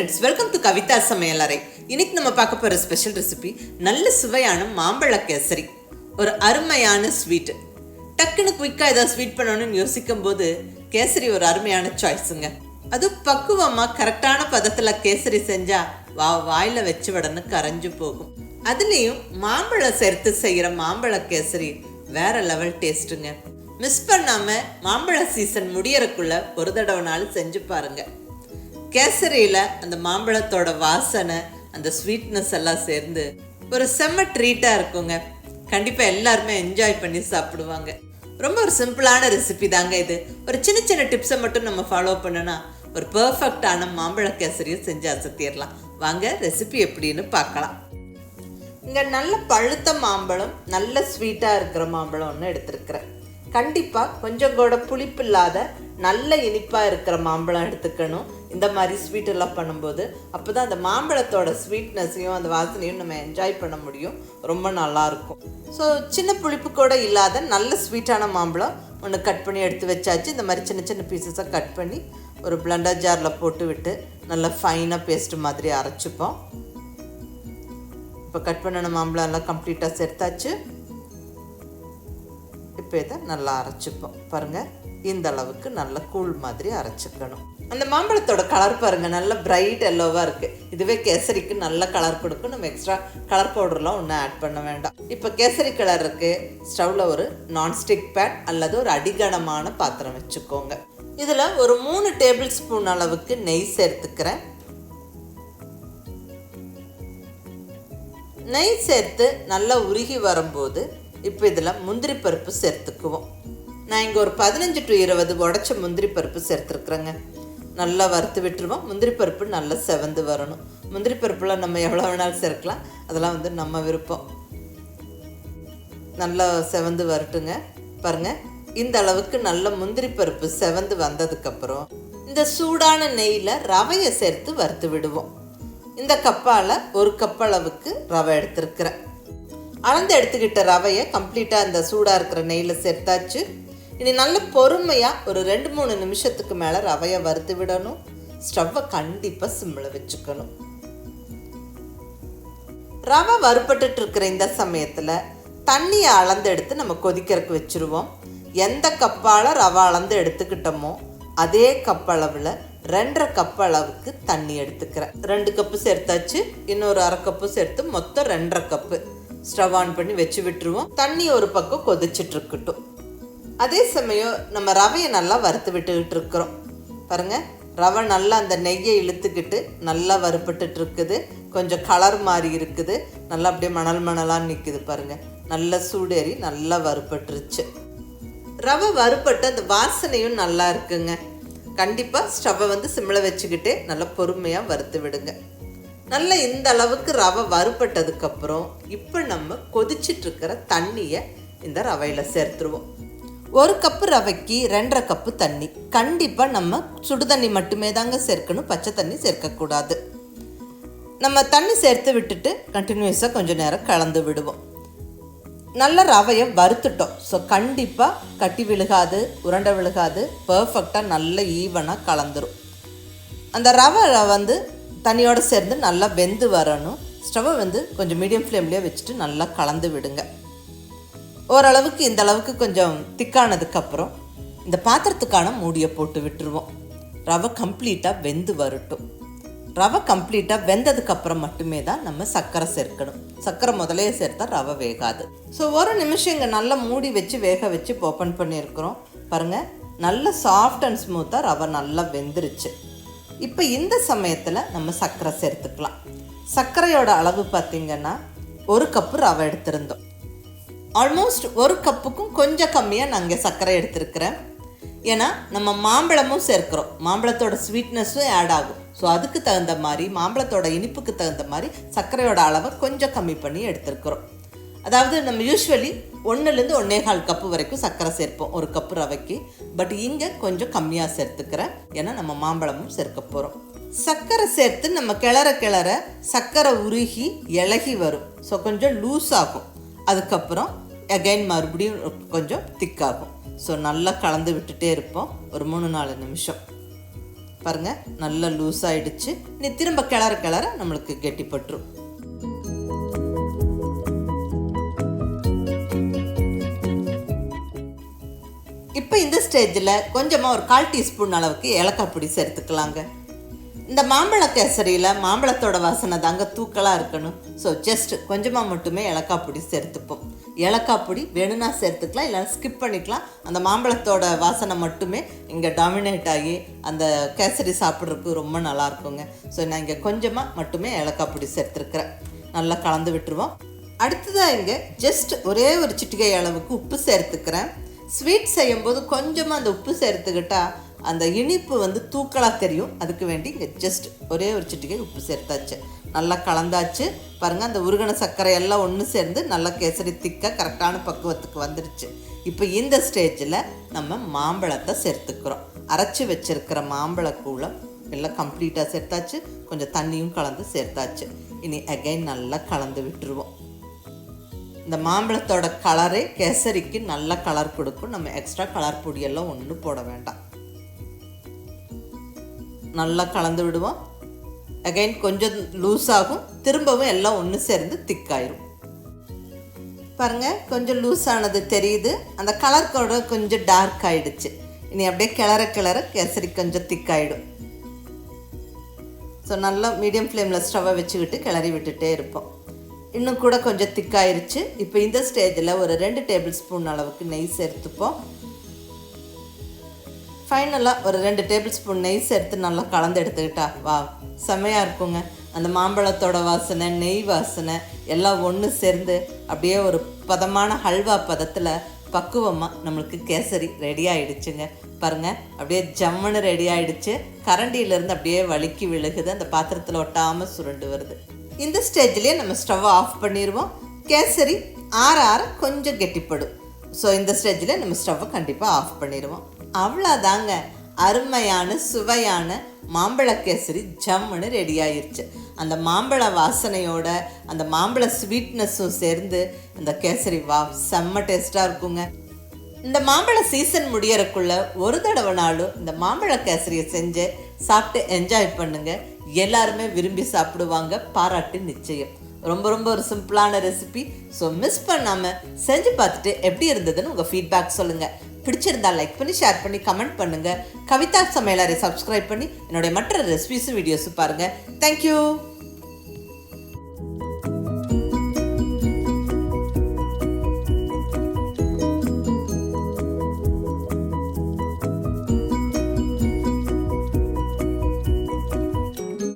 Friends welcome to Kavitha சமையலறை இன்னைக்கு நம்ம பார்க்க போகிற ஸ்பெஷல் ரெசிபி நல்ல சுவையான மாம்பழ கேசரி. ஒரு அருமையான ஸ்வீட் டக்குன்னு குயிக்காக ஏதாவது ஸ்வீட் பண்ணணும்னு யோசிக்கும் போது கேசரி ஒரு அருமையான சாய்ஸுங்க அது பக்குவமாக கரெக்டான பதத்தில் கேசரி செஞ்சா வா வாயில் வச்சு உடனே கரைஞ்சு போகும். அதுலேயும் மாம்பழம் சேர்த்து செய்கிற மாம்பழ கேசரி வேற லெவல் டேஸ்ட்டுங்க மிஸ் பண்ணாம மாம்பழ சீசன் முடியறக்குள்ள ஒரு தடவை நாள் செஞ்சு பாருங்க. கேசரியில் அந்த மாம்பழத்தோட வாசனை அந்த ஸ்வீட்னஸ் எல்லாம் சேர்ந்து ஒரு செம்ம ட்ரீட்டாக இருக்குங்க. கண்டிப்பாக எல்லாருமே என்ஜாய் பண்ணி சாப்பிடுவாங்க. ரொம்ப ஒரு சிம்பிளான ரெசிபி தாங்க இது. ஒரு சின்ன சின்ன டிப்ஸை மட்டும் நம்ம ஃபாலோ பண்ணனா ஒரு பர்ஃபெக்டான மாம்பழ கேசரியை செஞ்சு அசத்திடலாம் வாங்க ரெசிபி எப்படின்னு பார்க்கலாம். இங்கே நல்ல பழுத்த மாம்பழம் நல்ல ஸ்வீட்டாக இருக்கிற மாம்பழம் ஒன்று எடுத்திருக்கிறேன். கண்டிப்பாக கொஞ்சம் கூட புளிப்பு இல்லாத நல்ல இனிப்பாக இருக்கிற மாம்பழம் எடுத்துக்கணும். இந்த மாதிரி ஸ்வீட் எல்லாம் பண்ணும்போது அப்போ தான் அந்த மாம்பழத்தோட ஸ்வீட்னஸையும் அந்த வாசனையும் நம்ம என்ஜாய் பண்ண முடியும். ரொம்ப நல்லாயிருக்கும் ஸோ சின்ன புளிப்பு கூட இல்லாத நல்ல ஸ்வீட்டான மாம்பழம் ஒன்று கட் பண்ணி எடுத்து வச்சாச்சு. இந்த மாதிரி சின்ன சின்ன பீசஸாக கட் பண்ணி ஒரு பிளண்டர் ஜாரில் போட்டு விட்டு நல்லா ஃபைனாக பேஸ்ட் மாதிரி அரைச்சிப்போம். இப்போ கட் பண்ணின மாம்பழம் எல்லாம் கம்ப்ளீட்டாக சேர்த்தாச்சு. இப்போ இதை நல்லா அரைச்சிப்போம். பாருங்கள் இந்த அளவுக்கு நல்ல கூழ் மாதிரி அரைச்சிக்கணும். அந்த மாம்பழத்தோட கலர் பாருங்கள் நல்ல பிரைட் எல்லோவாக இருக்குது இதுவே கேசரிக்கு நல்ல கலர் கொடுக்கும். நம்ம எக்ஸ்ட்ரா கலர் பவுடர்லாம் ஒன்றும் ஆட் பண்ண வேண்டாம். இப்போ கேசரி கலர் இருக்குது ஸ்டவ்வில் ஒரு நான்ஸ்டிக் பேட் அல்லது ஒரு அடிகனமான பாத்திரம் வச்சுக்கோங்க. இதில் ஒரு மூணு டேபிள் ஸ்பூன் அளவுக்கு நெய் சேர்த்துக்கிறேன். நெய் சேர்த்து நல்லா உருகி வரும்போது இப்போ இதில் முந்திரி பருப்பு சேர்த்துக்குவோம். நான் இங்கே ஒரு பதினஞ்சு டு இருபது உடச்ச முந்திரி பருப்பு சேர்த்துருக்குறேங்க. நல்லா வறுத்து விட்டுருவோம். முந்திரி பருப்பு நல்லா செவந்து வரணும். முந்திரி பருப்புலாம் நம்ம எவ்வளோ வேணாலும் சேர்க்கலாம். அதெல்லாம் வந்து நம்ம விருப்பம். நல்லா செவந்து வரட்டுங்க. பாருங்கள் இந்த அளவுக்கு நல்ல முந்திரி பருப்பு செவந்து வந்ததுக்கப்புறம் இந்த சூடான நெய்யில் ரவையை சேர்த்து வறுத்து விடுவோம். இந்த கப்பால் ஒரு கப் அளவுக்கு ரவை எடுத்திருக்கிறேன். அளந்து எடுத்துக்கிட்ட ரவையை கம்ப்ளீட்டாக அந்த சூடாக இருக்கிற நெய்யில் சேர்த்தாச்சு. இனி நல்ல பொறுமையாக ஒரு ரெண்டு மூணு நிமிஷத்துக்கு மேலே ரவையை வறுத்து விடணும். ஸ்டவ்வை கண்டிப்பாக சிம்மில் வச்சுக்கணும். ரவை வறுபட்டுட்டு இருக்கிற இந்த சமயத்தில் தண்ணியை அளந்து எடுத்து நம்ம கொதிக்கிறதுக்கு வச்சுருவோம். எந்த கப்பால் ரவை அளந்து எடுத்துக்கிட்டோமோ அதே கப் அளவில் ரெண்டரை கப் அளவுக்கு தண்ணி எடுத்துக்கிறேன். ரெண்டு கப்பு சேர்த்தாச்சு. இன்னொரு அரை கப்பு சேர்த்து மொத்தம் ரெண்டரை கப்பு. ஸ்டவ் ஆன் பண்ணி வச்சு விட்டுருவோம். தண்ணி ஒரு பக்கம் கொதிச்சிட்டு இருக்கட்டும் அதே சமயம் நம்ம ரவையை நல்லா வறுத்து விட்டுக்கிட்டு இருக்கிறோம் பாருங்க ரவை நல்லா அந்த நெய்யை இழுத்துக்கிட்டு நல்லா வறுபட்டுட்டு இருக்குது கொஞ்சம் கலர் மாறி இருக்குது. நல்லா அப்படியே மணல் மணலாக நிற்குது பாருங்கள் நல்ல சூடேறி நல்லா வறுப்பட்டுருச்சு ரவை வறுப்பட்டு அந்த வாசனையும் நல்லா இருக்குங்க. கண்டிப்பாக ஸ்டவ்வை வந்து சிம்மில் வச்சுக்கிட்டே நல்லா பொறுமையாக வறுத்து விடுங்க. நல்லா இந்த அளவுக்கு ரவை வறுபட்டதுக்கப்புறம் இப்போ நம்ம கொதிச்சிட்ருக்கிற தண்ணியை இந்த ரவையில் சேர்த்துருவோம். ஒரு கப்பு ரவைக்கு ரெண்டரை கப்பு தண்ணி. கண்டிப்பாக நம்ம சுடு தண்ணி மட்டுமே தாங்க சேர்க்கணும். பச்சை தண்ணி சேர்க்கக்கூடாது. நம்ம தண்ணி சேர்த்து விட்டுட்டு கண்டினியூஸாக கொஞ்சம் நேரம் கலந்து விடுவோம். நல்ல ரவையை வறுத்துட்டோம். ஸோ கண்டிப்பாக கட்டி விழுகாது உருண்டை விழுகாது. பர்ஃபெக்டாக நல்ல ஈவனாக கலந்துரும். அந்த ரவை வந்து தண்ணியோடு சேர்ந்து நல்லா வெந்து வரணும். ஸ்டவ்வை வந்து கொஞ்சம் மீடியம் ஃப்ளேம்லேயே வச்சுட்டு நல்லா கலந்து விடுங்க. ஓரளவுக்கு இந்த அளவுக்கு கொஞ்சம் திக்கானதுக்கப்புறம் இந்த பாத்திரத்துக்கான மூடியை போட்டு விட்டுருவோம். ரவை கம்ப்ளீட்டாக வெந்து வரட்டும். ரவை கம்ப்ளீட்டாக வெந்ததுக்கப்புறம் மட்டுமே தான் நம்ம சர்க்கரை சேர்க்கணும். சர்க்கரை முதலே சேர்த்தா ரவை வேகாது. ஸோ ஒரு நிமிஷம் இங்கே நல்லா மூடி வச்சு வேக வச்சு ஓப்பன் பண்ணியிருக்கிறோம். பாருங்கள் நல்ல சாஃப்ட் அண்ட் ஸ்மூத்தாக ரவை நல்லா வெந்துருச்சு. இப்போ இந்த சமயத்தில் நம்ம சர்க்கரை சேர்த்துக்கலாம். சர்க்கரையோட அளவு பார்த்திங்கன்னா ஒரு கப்பு ரவை எடுத்திருந்தோம். ஆல்மோஸ்ட் ஒரு கப்புக்கும் கொஞ்சம் கம்மியாக நான் இங்கே சர்க்கரை எடுத்திருக்கிறேன். ஏன்னா நம்ம மாம்பழமும் சேர்க்குறோம். மாம்பழத்தோட ஸ்வீட்னஸும் ஆட் ஆகும். ஸோ அதுக்கு தகுந்த மாதிரி மாம்பழத்தோட இனிப்புக்கு தகுந்த மாதிரி சர்க்கரையோட அளவை கொஞ்சம் கம்மி பண்ணி எடுத்துருக்குறோம். அதாவது நம்ம யூஸ்வலி ஒன்றுலேருந்து ஒன்றே கால் கப்பு வரைக்கும் சர்க்கரை சேர்ப்போம் ஒரு கப்பு ரவைக்கு. பட் இங்கே கொஞ்சம் கம்மியாக சேர்த்துக்கிறேன். ஏன்னா நம்ம மாம்பழமும் சேர்க்க போகிறோம் சர்க்கரை சேர்த்து நம்ம கிளற கிளற சர்க்கரை உருகி இலகி வரும். ஸோ கொஞ்சம் லூஸ் ஆகும். அதுக்கப்புறம் அகைன் மறுபடியும் கொஞ்சம் திக்காகும் ஸோ நல்லா கலந்து விட்டுட்டே இருப்போம். ஒரு மூணு நாலு நிமிஷம். பாருங்க நல்லா லூஸ் ஆகிடுச்சு நீ திரும்ப கிளற கிளற நம்மளுக்கு கெட்டிப்பட்டுரும். ஸ்டேஜில் கொஞ்சமாக ஒரு கால் டீஸ்பூன் அளவுக்கு ஏலக்காய் பொடி சேர்த்துக்கலாங்க. இந்த மாம்பழ கேசரியில் மாம்பழத்தோட வாசனை தாங்க தூக்கலாக இருக்கணும். ஸோ ஜஸ்ட் கொஞ்சமாக மட்டுமே ஏலக்காய் பொடி சேர்த்துப்போம். ஏலக்காய் பொடி வேணும்னா சேர்த்துக்கலாம் இல்லைன்னா ஸ்கிப் பண்ணிக்கலாம். அந்த மாம்பழத்தோட வாசனை மட்டுமே இங்கே டாமினேட் ஆகி அந்த கேசரி சாப்பிட்றதுக்கு ரொம்ப நல்லா இருக்குங்க. ஸோ நான் இங்கே கொஞ்சமாக மட்டுமே ஏலக்காய் பொடி சேர்த்துருக்குறேன். நல்லா கலந்து விட்டுருவோம். அடுத்ததாக இங்கே ஜஸ்ட் ஒரே ஒரு சிட்டிகை அளவுக்கு உப்பு சேர்த்துக்கிறேன். ஸ்வீட் செய்யும்போது கொஞ்சமாக அந்த உப்பு சேர்த்துக்கிட்டால் அந்த இனிப்பு வந்து தூக்கலாக தெரியும். அதுக்கு வேண்டி இங்கே ஜஸ்ட் ஒரே ஒரு சிட்டிகை உப்பு சேர்த்தாச்சு. நல்லா கலந்தாச்சு. பாருங்கள் அந்த உருகன சர்க்கரை எல்லாம் ஒன்று சேர்ந்து நல்லா கேசரி திக்காக கரெக்டான பக்குவத்துக்கு வந்துடுச்சு இப்போ இந்த ஸ்டேஜில் நம்ம மாம்பழத்தை சேர்த்துக்கிறோம். அரைச்சி வச்சுருக்கிற மாம்பழ கூளம் எல்லாம் கம்ப்ளீட்டாக சேர்த்தாச்சு. கொஞ்சம் தண்ணியும் கலந்து சேர்த்தாச்சு. இனி அகைன் நல்லா கலந்து விட்டுருவோம். இந்த மாம்பழத்தோட கலரே கேசரிக்கு நல்ல கலர் கொடுக்கும். நம்ம எக்ஸ்ட்ரா கலர் பொடியெல்லாம் ஒன்றும் போட வேண்டாம். நல்லா கலந்து விடுவோம். அகைன் கொஞ்சம் லூஸ் ஆகும். திரும்பவும் எல்லாம் ஒன்று சேர்ந்து திக்காயிரும் பாருங்கள் கொஞ்சம் லூஸ் ஆனது தெரியுது. அந்த கலர் கூட கொஞ்சம் டார்க் ஆகிடுச்சு இனி அப்படியே கிளற கிளற கேசரி கொஞ்சம் திக்காயிடும் ஸோ நல்லா மீடியம் ஃப்ளேமில் ஸ்டவ்வை வச்சுக்கிட்டு கிளறி விட்டுட்டே இருப்போம். இன்னும் கூட கொஞ்சம் திக்காயிருச்சு. இப்போ இந்த ஸ்டேஜில் ஒரு ரெண்டு டேபிள் ஸ்பூன் அளவுக்கு நெய் சேர்த்துப்போம். ஃபைனலாக ஒரு ரெண்டு டேபிள் ஸ்பூன் நெய் சேர்த்து நல்லா கலந்து எடுத்துக்கிட்டா வா செம்மையாக இருக்குங்க. அந்த மாம்பழத்தோட வாசனை நெய் வாசனை எல்லாம் ஒன்று சேர்ந்து அப்படியே ஒரு பதமான ஹல்வா பதத்தில் பக்குவமாக நம்மளுக்கு கேசரி ரெடி ஆகிடுச்சுங்க பாருங்கள் அப்படியே ஜம்முன்னு ரெடி ஆகிடுச்சு கரண்டியிலேருந்து அப்படியே வழுக்கி விழுகுது. அந்த பாத்திரத்தில் ஒட்டாமல் சுருண்டு வருது. இந்த ஸ்டேஜ்லேயே நம்ம ஸ்டவ்வை ஆஃப் பண்ணிடுவோம் கேசரி ஆற ஆற கொஞ்சம் கெட்டிப்படும். ஸோ இந்த ஸ்டேஜில் நம்ம ஸ்டவ்வை கண்டிப்பாக ஆஃப் பண்ணிடுவோம் அவ்வளோதாங்க அருமையான சுவையான மாம்பழ கேசரி ஜம்முன்னு ரெடி ஆயிடுச்சு அந்த மாம்பழ வாசனையோட அந்த மாம்பழ ஸ்வீட்னஸும் சேர்ந்து அந்த கேசரி வா செம்ம டேஸ்ட்டாக இருக்குங்க. இந்த மாம்பழ சீசன் முடியறக்குள்ள ஒரு தடவை நாளும் இந்த மாம்பழ கேசரியை செஞ்சு சாப்பிட்டு என்ஜாய் பண்ணுங்கள் எல்லாருமே விரும்பி சாப்பிடுவாங்க. பாராட்டு நிச்சயம். ரொம்ப ரொம்ப ஒரு சிம்பிளான ரெசிபி ஸோ மிஸ் பண்ணாமல் செஞ்சு பார்த்துட்டு எப்படி இருந்ததுன்னு உங்கள் ஃபீட்பேக் சொல்லுங்கள் பிடிச்சிருந்தா லைக் பண்ணி ஷேர் பண்ணி கமெண்ட் பண்ணுங்கள் கவிதா சமையலரை சப்ஸ்கிரைப் பண்ணி என்னுடைய மற்ற ரெசிபிஸும் வீடியோஸும் பாருங்கள் தேங்க்யூ